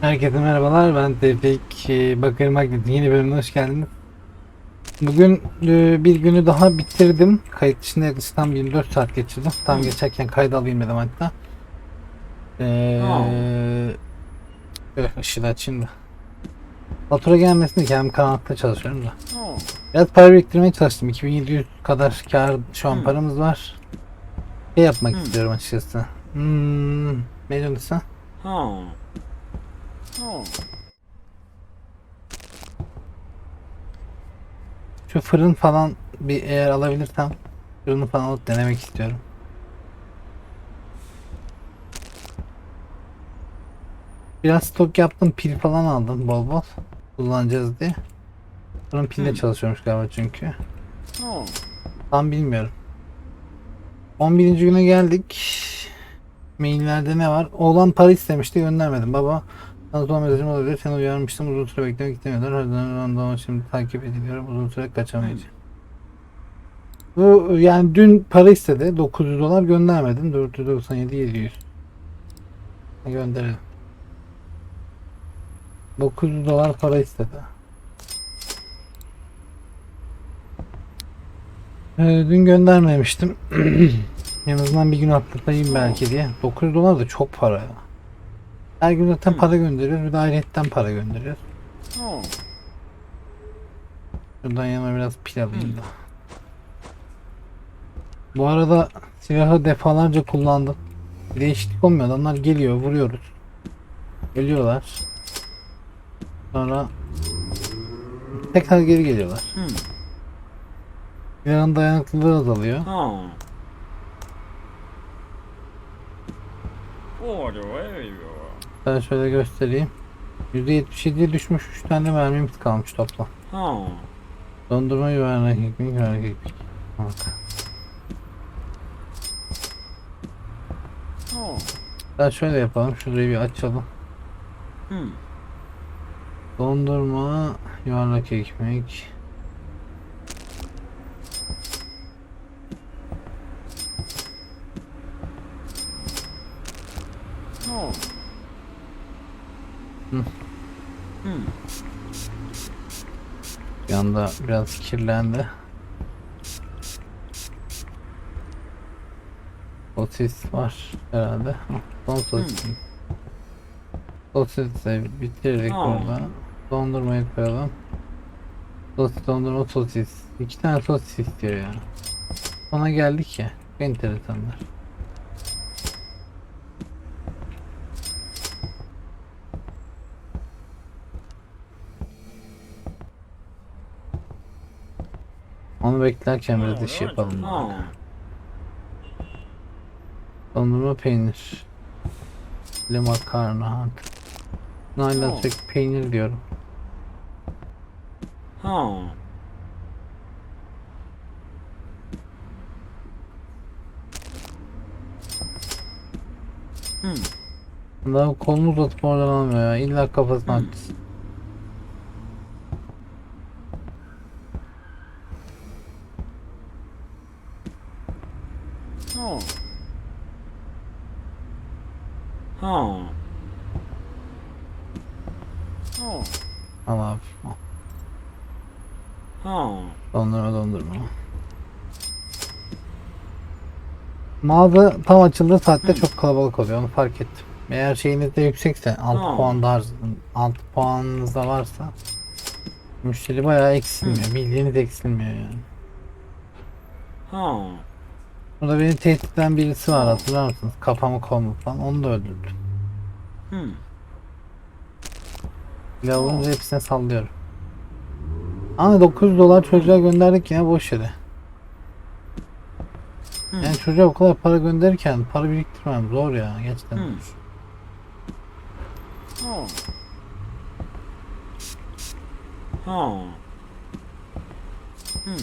Herkese merhabalar. Ben Tevfik e, Bakır Magnet'in yeni bölümüne hoş geldiniz. Bugün e, bir günü daha bitirdim. Kayıt yaklaşık tam 24 saat geçirdim. Tam geçerken kayda alayım dedim hatta. Eee Öh, ışığı da açayım da. Fatura gelmesini kendim karanlıkta çalışıyorum da. Biraz para biriktirmeye çalıştım. 2700 kadar kar şu an Hmm. paramız var. Şey yapmak Hmm. istiyorum açıkçası. Hmm, ne diyorsun sen? Şu fırın falan bir eğer alabilirsem fırını falan alıp denemek istiyorum. Biraz stok yaptım pil falan aldım bol bol kullanacağız diye. Fırın pille çalışıyormuş galiba çünkü. Tam bilmiyorum. 11. güne geldik. Maillerde ne var? Oğlan para istemişti göndermedim. Baba sana son mesajım olabilir. Seni uyarmıştım. Uzun süre beklemek istemiyorlar. Her zaman random şimdi takip ediliyorum. Uzun süre kaçamayacağım. Bu yani dün para istedi. 900 dolar göndermedim. 497 700. Gönderelim. 900 dolar para istedi. Ee, dün göndermemiştim. en azından bir gün atlatayım belki diye. 900 dolar da çok para ya. Her gün zaten para gönderiyoruz. Bir de ayrıyetten para gönderiyoruz. Şuradan yana biraz pil alayım da. Bu arada silahı defalarca kullandım. Bir Değişiklik olmuyor. Adamlar geliyor, vuruyoruz. Ölüyorlar. Sonra tekrar geri geliyorlar. Silahın dayanıklılığı azalıyor. Orada var Ben şöyle göstereyim. %77'ye düşmüş 3 tane mermimiz kalmış toplam. Ha. Dondurma yuvarlak ekmek yuvarlak ekmek. Ha. Ben şöyle yapalım. Şurayı bir açalım. Hmm. Dondurma yuvarlak ekmek. Ha. Hı. Hmm. Bir anda biraz kirlendi. Sosis var herhalde. Son sosis. Sosis de bitirdik Aa. burada. Dondurmayı koyalım. Sosis dondurma sosis. İki tane sosis istiyor ya. Ona geldik ya. Enteresanlar. Onu beklerken biraz iş yapalım. Dondurma peynir. Le makarna. Nalan Oh. tek peynir diyorum. Ha. Hmm. Daha kolunu uzatıp oradan almıyor ya. İlla kafasını Hmm. açsın. Ha. Ha. Ha. Al abi. al. Ha. Dondurma dondurma. Mağaza tam açıldığı saatte çok kalabalık oluyor onu fark ettim. Eğer şeyiniz de yüksekse 6 Ha. puan da 6 puanınız da varsa müşteri bayağı eksilmiyor. Bildiğiniz eksilmiyor yani. Ha. Burada beni tehdit eden birisi var hatırlar mısınız? Kafamı kolmu falan onu da öldürdüm. Hmm. Olunca hepsine sallıyorum. Ama 900 dolar çocuğa gönderdik yine boş yere. Hmm. Yani çocuğa o kadar para gönderirken para biriktirmem zor ya gerçekten. Hmm. Ha. Ha. Hmm.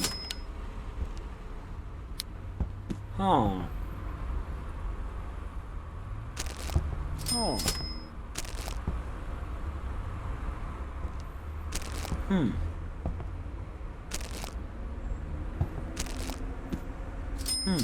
Ha. Ha. Hmm. Hmm.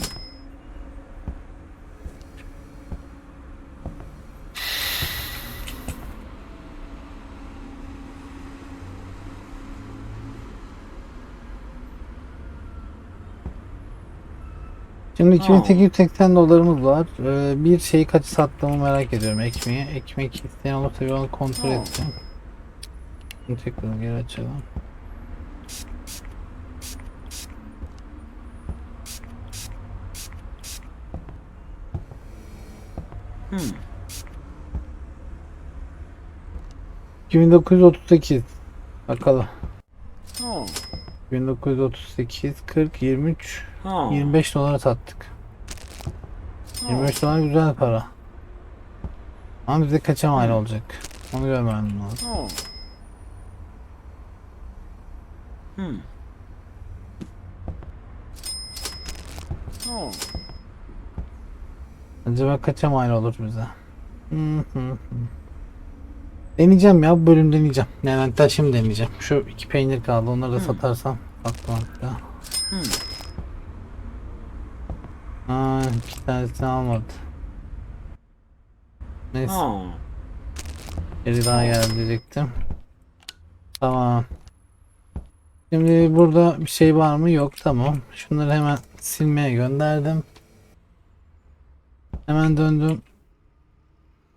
Şimdi 2880 dolarımız var. Ee, bir şeyi kaç sattığımı merak ediyorum ekmeği. Ekmek isteyen olursa bir onu kontrol etsin. Tekrar geri açalım. Hmm. 2938 Bakalım. Ha. 1938 40 23 Ha. 25 dolara sattık. Ha. 25 dolar güzel para. Ama bize kaça mal olacak? Onu görmem lazım. Ha. Hmm. Acaba kaça mal olur bize? Hı hı hı. Deneyeceğim ya bu bölüm deneyeceğim. Yani hatta şimdi deneyeceğim. Şu iki peynir kaldı onları da satarsam aklıma hatta. Hmm. Aa, iki tanesini almadı. Neyse biri daha geldi diyecektim. Tamam. Şimdi burada bir şey var mı? Yok tamam. Şunları hemen silmeye gönderdim. Hemen döndüm.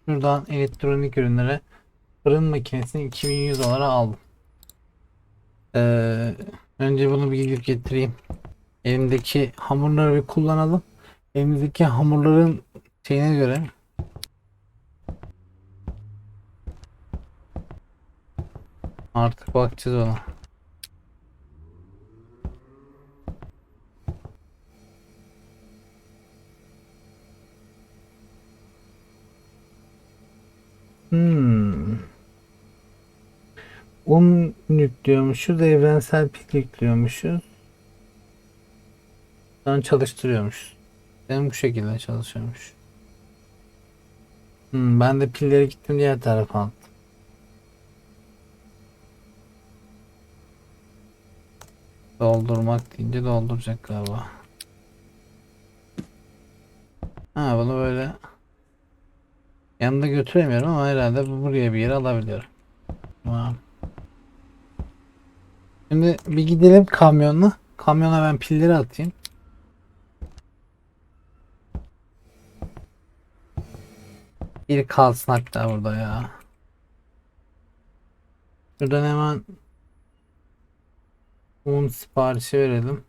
Şuradan elektronik ürünlere fırın makinesini 2100 dolara aldım. Ee, önce bunu bir gidip getireyim. Elimdeki hamurları bir kullanalım. Elimizdeki hamurların şeyine göre artık bakacağız ona. Hmm. Un yüklüyormuşuz, evrensel pil yüklüyormuşuz. Sonra çalıştırıyormuş. Benim bu şekilde çalışıyormuş. Hmm, ben de pilleri gittim diğer tarafa attım. Doldurmak deyince dolduracak galiba. Ha bunu böyle yanında götüremiyorum ama herhalde bu buraya bir yere alabiliyorum. Tamam. Şimdi bir gidelim kamyonla. Kamyona ben pilleri atayım. Bir kalsın hatta burada ya. Şuradan hemen un siparişi verelim.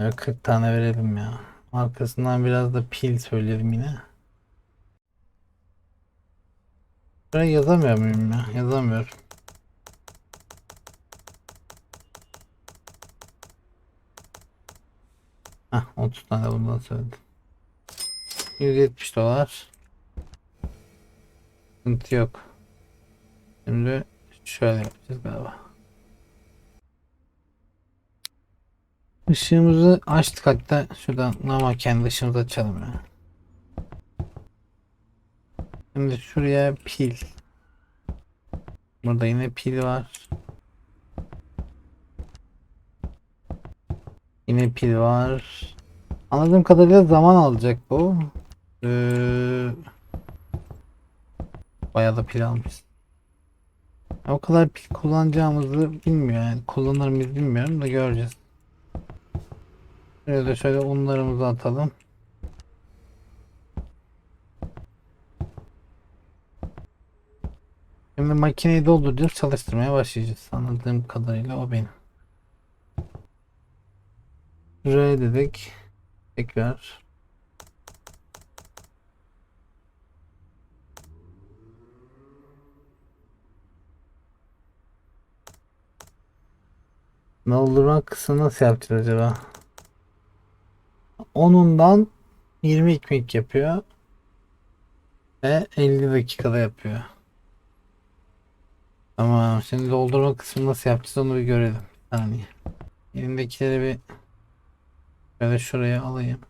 Evet, 40 tane verelim ya. Arkasından biraz da pil söyleyelim yine. Buraya yazamıyor muyum ya? Yazamıyorum. Heh, 30 tane bundan söyledim. 170 dolar. Sıkıntı yok. Şimdi şöyle yapacağız galiba. Işığımızı açtık hatta şuradan normal kendi ışığımızı açalım ya. Şimdi şuraya pil. Burada yine pil var. Yine pil var. Anladığım kadarıyla zaman alacak bu. Ee, bayağı da pil almış. O kadar pil kullanacağımızı bilmiyor yani. Kullanır mıyız bilmiyorum da göreceğiz. Şöyle de şöyle unlarımızı atalım. Şimdi makineyi dolduracağız, çalıştırmaya başlayacağız. Anladığım kadarıyla o benim. R dedik. Tekrar. Doldurma kısmı nasıl yapacağız acaba? Onundan 20 ekmek yapıyor. Ve 50 dakikada yapıyor. Tamam şimdi doldurma kısmını nasıl yapacağız onu bir görelim. Bir saniye. Elimdekileri bir Şöyle şuraya alayım.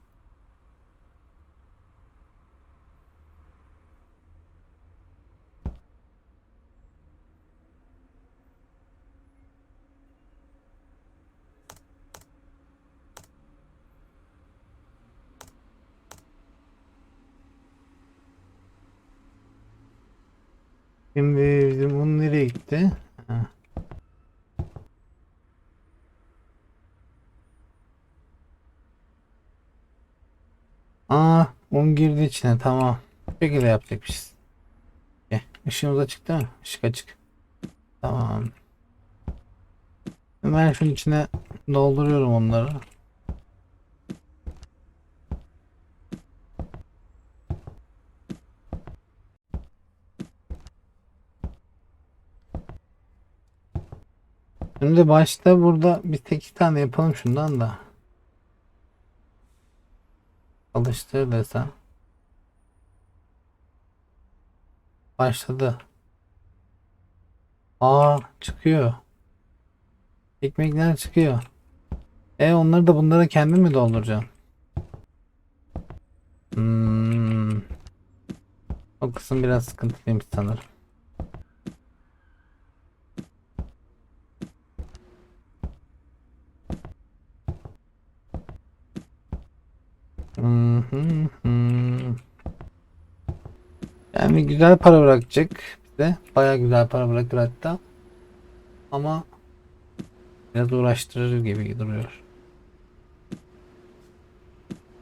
Şimdi bizim un nereye gitti? Ha. Aa, un girdi içine tamam. Bu şekilde yapacakmışız. Gel. Işığımız açık değil mi? Işık açık. Tamam. Hemen şunun içine dolduruyorum onları. Şimdi başta burada bir tek iki tane yapalım şundan da. Alıştır desem. Başladı. Aa çıkıyor. Ekmekler çıkıyor. E onları da bunlara kendin mi dolduracaksın? Hmm. O kısım biraz sıkıntılıymış sanırım. Hı hı hı. Yani güzel para bırakacak bize. Baya güzel para bırakır hatta. Ama biraz uğraştırır gibi duruyor.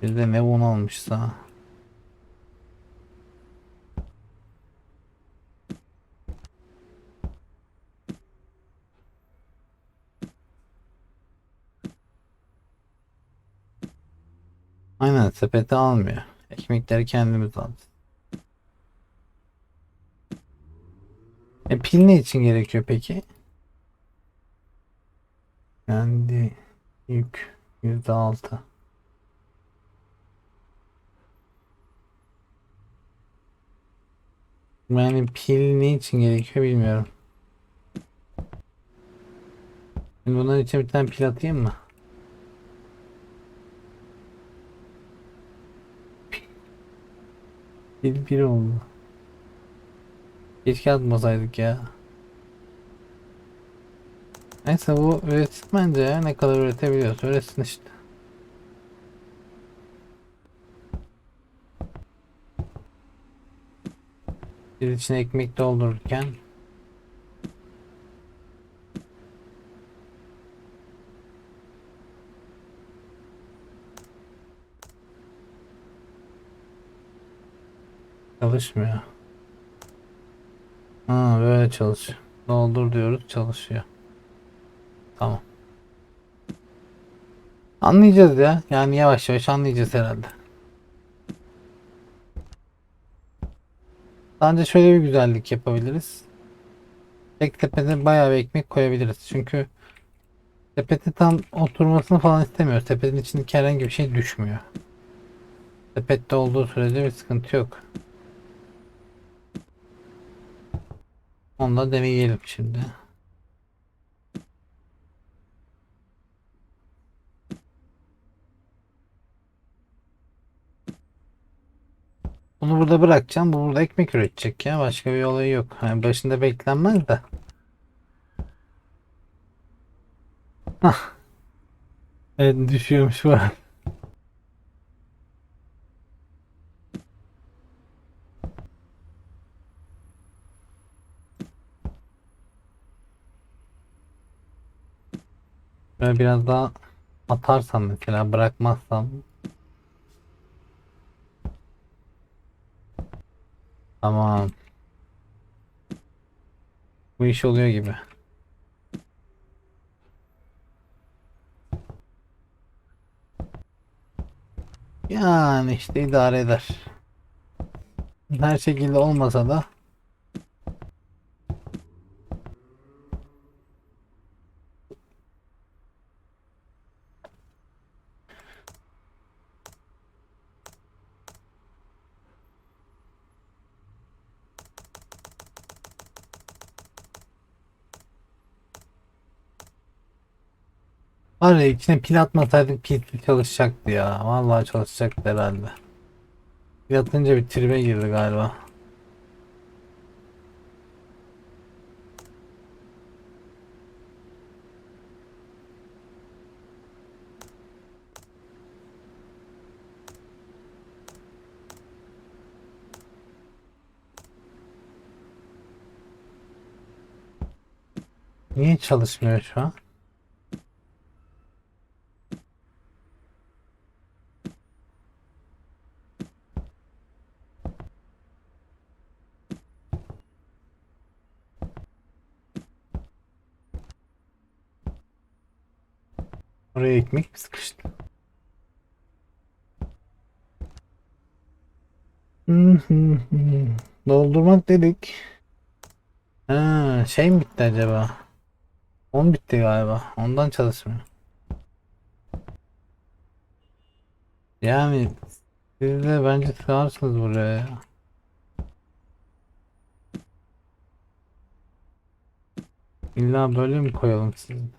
Bizde ne un almışsa. Aynen sepete almıyor. Ekmekleri kendimiz alacağız. E pil ne için gerekiyor peki? Kendi yük yüzde altı. Yani pil ne için gerekiyor bilmiyorum. Şimdi bunların için bir tane pil atayım mı? Pil bir oldu. Keşke atmasaydık ya. Neyse bu üretsin bence ya. Ne kadar üretebiliyorsa üretsin işte. Bir içine ekmek doldururken çalışmıyor. Ha böyle çalışıyor. Doldur diyoruz çalışıyor. Tamam. Anlayacağız ya. Yani yavaş yavaş anlayacağız herhalde. Bence şöyle bir güzellik yapabiliriz. Tek tepede bayağı bir ekmek koyabiliriz. Çünkü sepeti tam oturmasını falan istemiyoruz. Sepetin içindeki herhangi bir şey düşmüyor. Sepette olduğu sürece bir sıkıntı yok. Onu da deneyelim şimdi. Bunu burada bırakacağım. Bu burada ekmek üretecek ya. Başka bir olayı yok. Hani başında beklenmez de. Hah. Evet düşüyormuş var. Böyle biraz daha atarsam mesela bırakmazsam Tamam. Bu iş oluyor gibi. Yani işte idare eder. Her şekilde olmasa da Var ya içine pil atmasaydık pil çalışacaktı ya. Vallahi çalışacaktı herhalde. Pil atınca bir tribe girdi galiba. Niye çalışmıyor şu an? Oraya ekmek mi sıkıştı? Doldurmak dedik. Ha, şey mi bitti acaba? 10 bitti galiba. Ondan çalışmıyor. Yani siz de bence sığarsınız buraya. ya. İlla böyle mi koyalım sizi?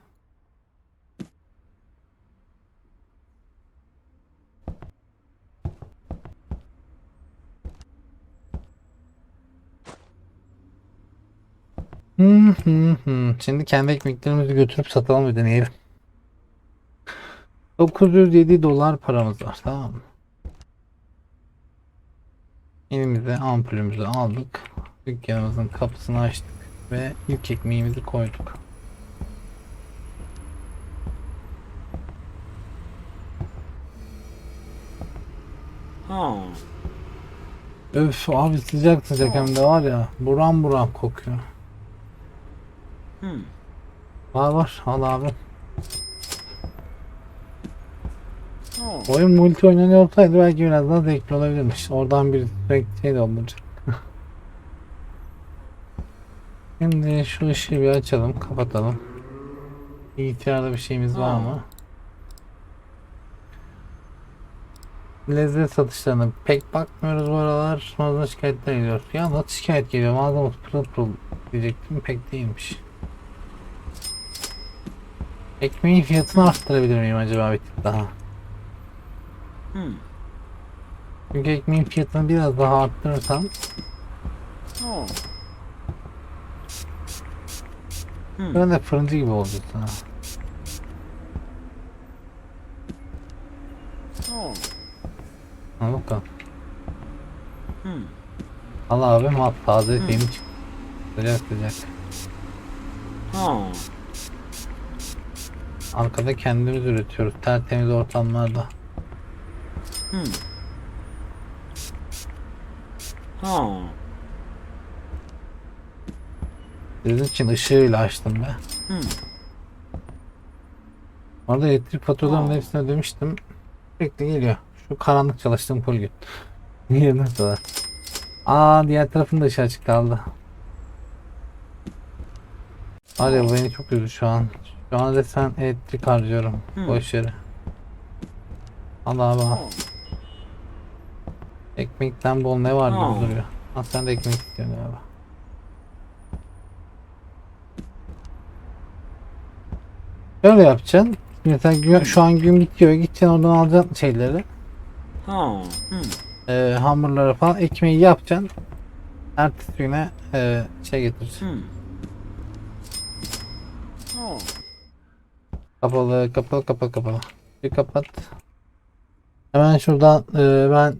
Şimdi kendi ekmeklerimizi götürüp satalım ve deneyelim. 907 dolar paramız var tamam mı? Elimize ampulümüzü aldık. Dükkanımızın kapısını açtık ve ilk ekmeğimizi koyduk. Ha. Öf abi sıcak sıcak hem de var ya buram buram kokuyor. Hmm. Var var al abi. Oh. Oyun multi oynanıyor olsaydı belki biraz daha zevkli olabilirmiş. Oradan bir sürekli şey de olacak. Şimdi şu ışığı bir açalım, kapatalım. İhtiyarda bir şeyimiz var Ha. mı? Lezzet satışlarına pek bakmıyoruz bu aralar. Mağazadan şikayetler geliyor. Ya nasıl şikayet geliyor? Mağazamız pırıl pırıl diyecektim. Pek değilmiş. Ekmeğin fiyatını arttırabilir miyim acaba bir tık daha? Hmm. Çünkü ekmeğin fiyatını biraz daha arttırırsam Oh. Hmm. ben de fırıncı gibi olacaksın ha. Oh. Al bakalım. Hmm. Al abi al taze yeni çıktı. Sıcak sıcak. Ha. Arkada kendimiz üretiyoruz tertemiz ortamlarda. Hmm. Ha. Sizin için ışığıyla açtım be. Hmm. Orada elektrik faturalarının hepsini ödemiştim. Sürekli geliyor. Şu karanlık çalıştığım full gün. Niye nasıl? Aa diğer tarafın da ışığı açık kaldı. Var ya bu beni çok üzdü şu an. Şu an resmen elektrik harcıyorum. Hı. Boş yere. al abi al. Oh. Ekmekten bol ne var gibi duruyor. Ha sen de ekmek istiyorsun galiba. Böyle yapacaksın. Mesela şu an gün bitiyor. Gideceksin oradan alacaksın şeyleri. Ha. Hmm. e, hamurları falan. Ekmeği yapacaksın. Ertesi güne e, şey getireceksin. Hmm. Oh. Kapalı, kapalı, kapalı, kapalı. Bir kapat. Hemen şuradan e, ben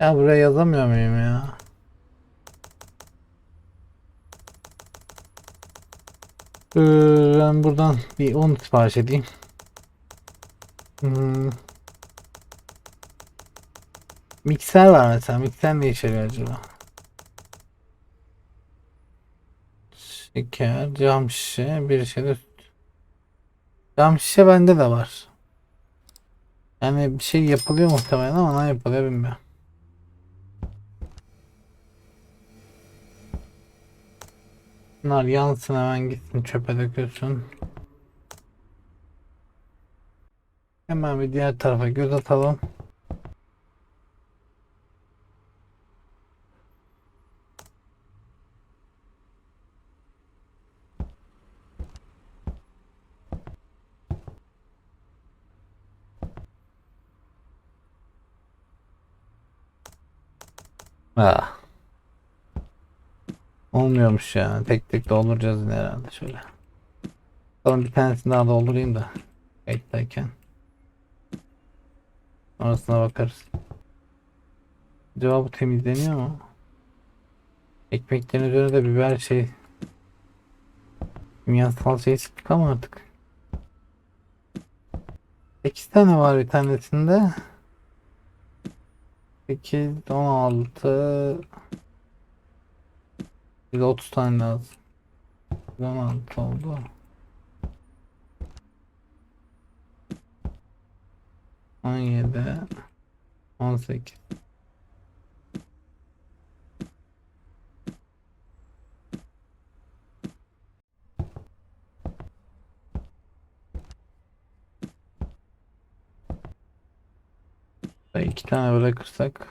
ya buraya yazamıyor muyum ya? Ee, ben buradan bir un sipariş edeyim. Hmm. Mikser var mesela. Mikser ne işe yarıyor acaba? Şeker, cam şişe, bir şey de. Cam şişe bende de var. Yani bir şey yapılıyor muhtemelen ama ne yapılıyor bilmiyorum. Bunlar yansın hemen gitsin çöpe dökülsün. Hemen bir diğer tarafa göz atalım. Ah. Olmuyormuş ya. Tek tek dolduracağız yine herhalde şöyle. Bakalım bir tanesini daha doldurayım da. Kayıttayken. Sonrasına bakarız. Acaba bu temizleniyor mu? Ekmeklerin üzerine de biber şey Kimyasal şey sıktık ama artık. 8 tane var bir tanesinde. 8, 16 Bir de 30 tane lazım. 16 oldu. On yedi, on sekiz. İki tane bırakırsak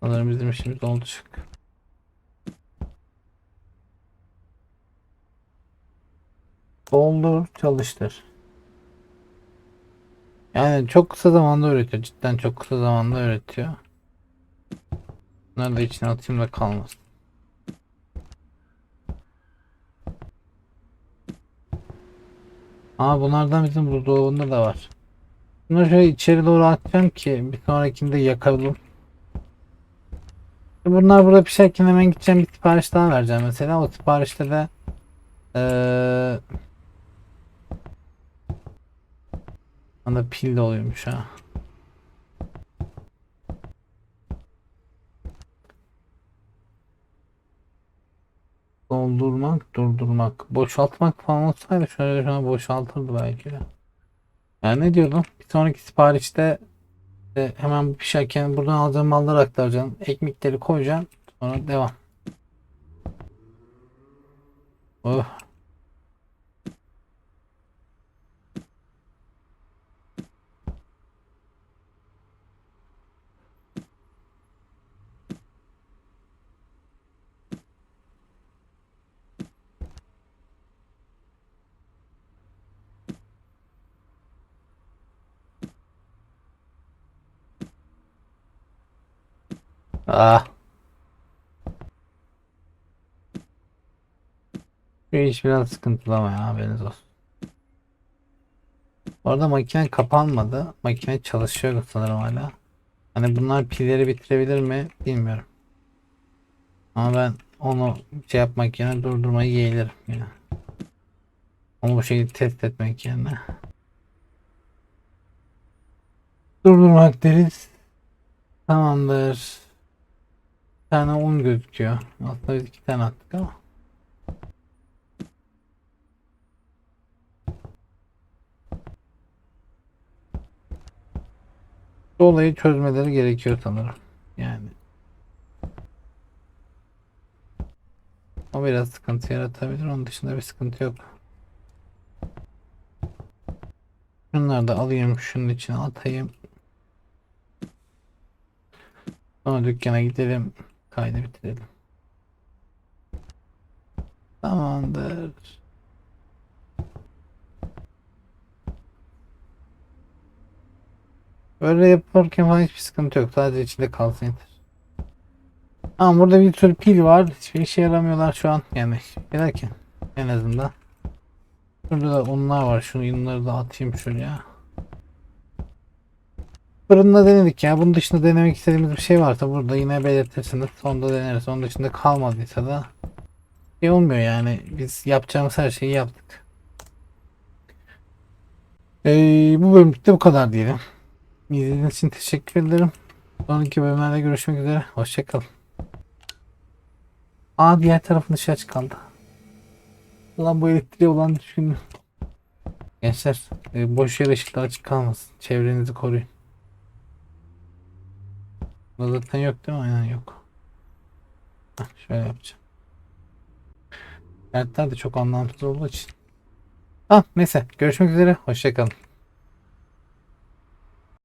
Sanırım bizim işimiz olacak. Doldur, çalıştır. Yani çok kısa zamanda öğretiyor. Cidden çok kısa zamanda öğretiyor. Bunları da içine atayım da kalmasın. Aa bunlardan bizim buzdolabında da var. Bunları şöyle içeri doğru atacağım ki bir sonrakinde yakalım. Bunlar burada pişerken hemen gideceğim bir sipariş daha vereceğim mesela. O siparişte de eee Anda pil de oluyormuş ha. Doldurmak, durdurmak, boşaltmak falan olsaydı şöyle şuna boşaltırdı belki de. Yani ne diyordum? Bir sonraki siparişte e, hemen pişerken buradan alacağım malları aktaracaksın. Ekmekleri koyacaksın. Sonra devam. Oh. Ah. Şu iş biraz sıkıntılı ama ya haberiniz olsun. Orada makine kapanmadı. Makine çalışıyor sanırım hala. Hani bunlar pilleri bitirebilir mi bilmiyorum. Ama ben onu şey yapmak yerine durdurmayı yeğlerim yine. Onu bu şekilde test etmek yerine. Durdurmak deriz. Tamamdır. Bir tane un gözüküyor. Aslında biz iki tane attık ama. Bu olayı çözmeleri gerekiyor sanırım. Yani. O biraz sıkıntı yaratabilir. Onun dışında bir sıkıntı yok. Şunları da alayım. Şunun içine atayım. Sonra dükkana gidelim. Kaydı bitirelim. Tamamdır. Böyle yaparken falan hiçbir sıkıntı yok. Sadece içinde kalsın yeter. Ama burada bir sürü pil var. Hiçbir işe yaramıyorlar şu an. Yani derken en azından. Burada da unlar var. Şunu unları da atayım şuraya. Fırında denedik ya. Bunun dışında denemek istediğimiz bir şey varsa burada yine belirtirsiniz. Sonunda deneriz. Onun dışında kalmadıysa da şey olmuyor yani. Biz yapacağımız her şeyi yaptık. Ee, bu bölümlükte bu kadar diyelim. İzlediğiniz için teşekkür ederim. Sonraki bölümlerde görüşmek üzere. Hoşçakalın. Aa diğer tarafın dışı açık kaldı. Ulan bu elektriğe olan düşkün. Gençler e, boş yere ışıklar açık kalmasın. Çevrenizi koruyun. Burada zaten yok değil mi? Aynen yok. Heh, şöyle yapacağım. Kartlar da çok anlamsız olduğu için. Ah neyse görüşmek üzere. Hoşçakalın.